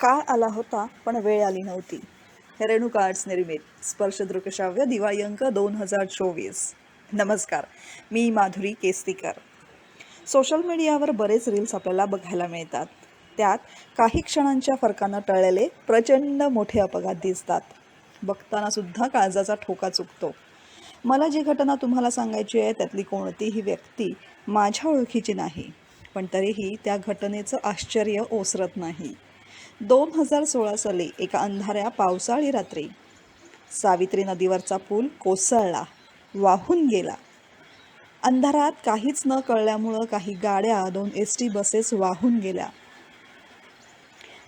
काळ आला होता पण वेळ आली नव्हती. रेणुका आर्ट्स निर्मित स्पर्शदृकश्राव्य दिवाळी अंक दोन हजार चोवीस. नमस्कार मी माधुरी केस्तीकर. सोशल मीडियावर बरेच रील्स आपल्याला बघायला मिळतात. त्यात काही क्षणांच्या फरकानं टळलेले प्रचंड मोठे अपघात दिसतात. बघताना सुद्धा काळजाचा ठोका चुकतो. मला जी घटना तुम्हाला सांगायची आहे त्यातली कोणतीही व्यक्ती माझ्या ओळखीची नाही. पण तरीही त्या घटनेचं आश्चर्य ओसरत नाही. दोन हजार सोळा साली एका अंधाऱ्या पावसाळी रात्री सावित्री नदीवरचा पूल कोसळला वाहून गेला. अंधारात काहीच न कळल्यामुळं काही गाड्या दोन एस टी बसेस वाहून गेल्या.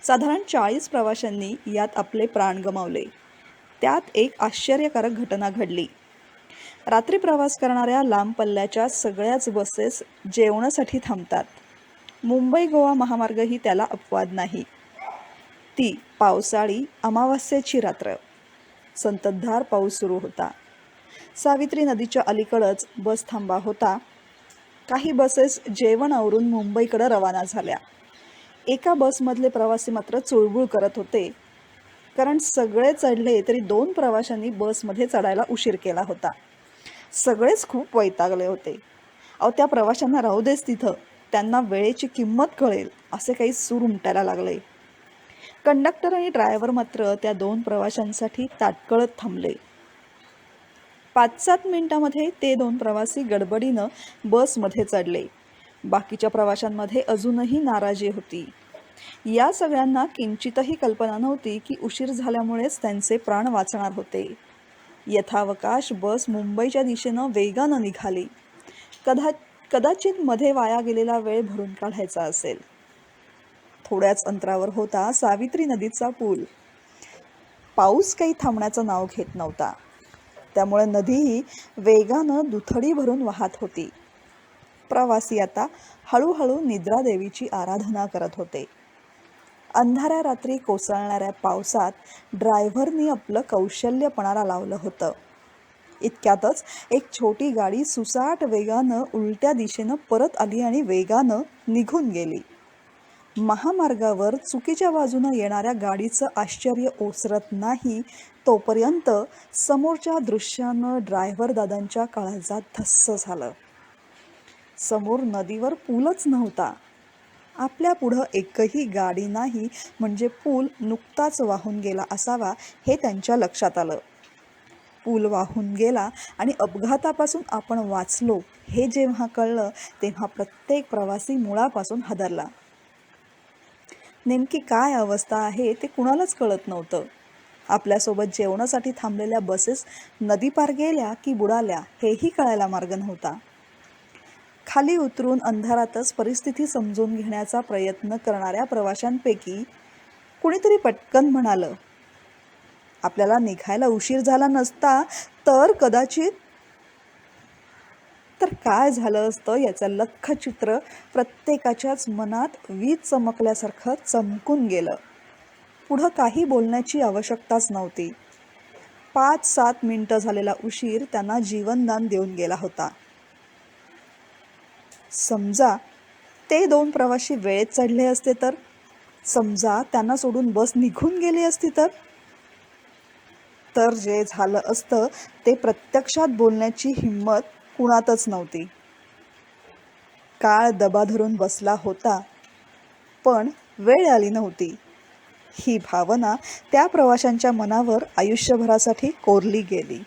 साधारण चाळीस प्रवाशांनी यात आपले प्राण गमावले. त्यात एक आश्चर्यकारक घटना घडली. रात्री प्रवास करणाऱ्या लांब पल्ल्याच्या सगळ्याच बसेस जेवणासाठी थांबतात. मुंबई गोवा महामार्ग ही त्याला अपवाद नाही. ती पावसाळी अमावास्येची रात्र. संततधार पाऊस सुरू होता. सावित्री नदीच्या अलीकडंच बस थांबा होता. काही बसेस जेवण आवरून मुंबईकडं रवाना झाल्या. एका बसमधले प्रवासी मात्र चुळबुळ करत होते. कारण सगळे चढले तरी दोन प्रवाशांनी बसमध्ये चढायला उशीर केला होता. सगळेच खूप वैतागले होते. अहो त्या प्रवाशांना राहू देस तिथं. त्यांना वेळेची किंमत कळेल असे काही सूर उमटायला लागले. कंडक्टर आणि ड्रायव्हर मात्र त्या दोन प्रवाशांसाठी ताटकळत थांबले. पाच सात मिनिटामध्ये ते दोन प्रवासी गडबडीनं बसमध्ये चढले. बाकीच्या प्रवाशांमध्ये अजूनही नाराजी होती. या सगळ्यांना किंचितही कल्पना नव्हती की उशीर झाल्यामुळेच त्यांचे प्राण वाचणार होते. यथावकाश बस मुंबईच्या दिशेनं वेगानं निघाली. कदा कदाचित मध्ये वाया गेलेला वेळ भरून काढायचा असेल. थोड्याच अंतरावर होता सावित्री नदीचा पूल. पाऊस काही थांबण्याचं नाव घेत नव्हता. त्यामुळे नदीही वेगानं दुथडी भरून वाहत होती. प्रवासी आता हळूहळू निद्रादेवीची आराधना करत होते. अंधाऱ्या रात्री कोसळणाऱ्या पावसात ड्रायव्हरनी आपलं कौशल्य पणाला लावलं होतं. इतक्यातच एक छोटी गाडी सुसाट वेगानं उलट्या दिशेनं परत आली आणि वेगानं निघून गेली. महामार्गावर चुकीच्या बाजूनं येणाऱ्या गाडीचं आश्चर्य ओसरत नाही तोपर्यंत समोरच्या दृश्यानं ड्रायव्हर दादांच्या काळजात धस्स झालं. समोर नदीवर पूलच नव्हता. आपल्या पुढं एकही गाडी नाही म्हणजे पूल नुकताच वाहून गेला असावा हे त्यांच्या लक्षात आलं. पूल वाहून गेला आणि अपघातापासून आपण वाचलो हे जेव्हा कळलं तेव्हा प्रत्येक प्रवासी मुळापासून हादरला. नेमकी काय अवस्था आहे ते कुणालाच कळत नव्हतं. आपल्यासोबत जेवणासाठी थांबलेल्या बसेस नदी पार गेल्या की बुडाल्या हेही कळायला मार्ग नव्हता. खाली उतरून अंधारातच परिस्थिती समजून घेण्याचा प्रयत्न करणाऱ्या प्रवाशांपैकी कुणीतरी पटकन म्हणालं आपल्याला निघायला उशीर झाला नसता तर कदाचित काय झालं असतं याचं लख्ख चित्र प्रत्येकाच्याच मनात वीज चमकल्यासारखं चमकून गेलं. पुढं काही बोलण्याची आवश्यकताच नव्हती. पाच सात मिनटं झालेला उशीर त्यांना जीवनदान देऊन गेला होता. समजा ते दोन प्रवासी वेळेत चढले असते तर? समजा त्यांना सोडून बस निघून गेली असती तर? तर जे झालं असतं ते प्रत्यक्षात बोलण्याची हिंमत कुणातच नव्हती. काळ दबा धरून बसला होता पण वेळ आली नव्हती. ही भावना त्या प्रवाशांच्या मनावर आयुष्यभरासाठी कोरली गेली.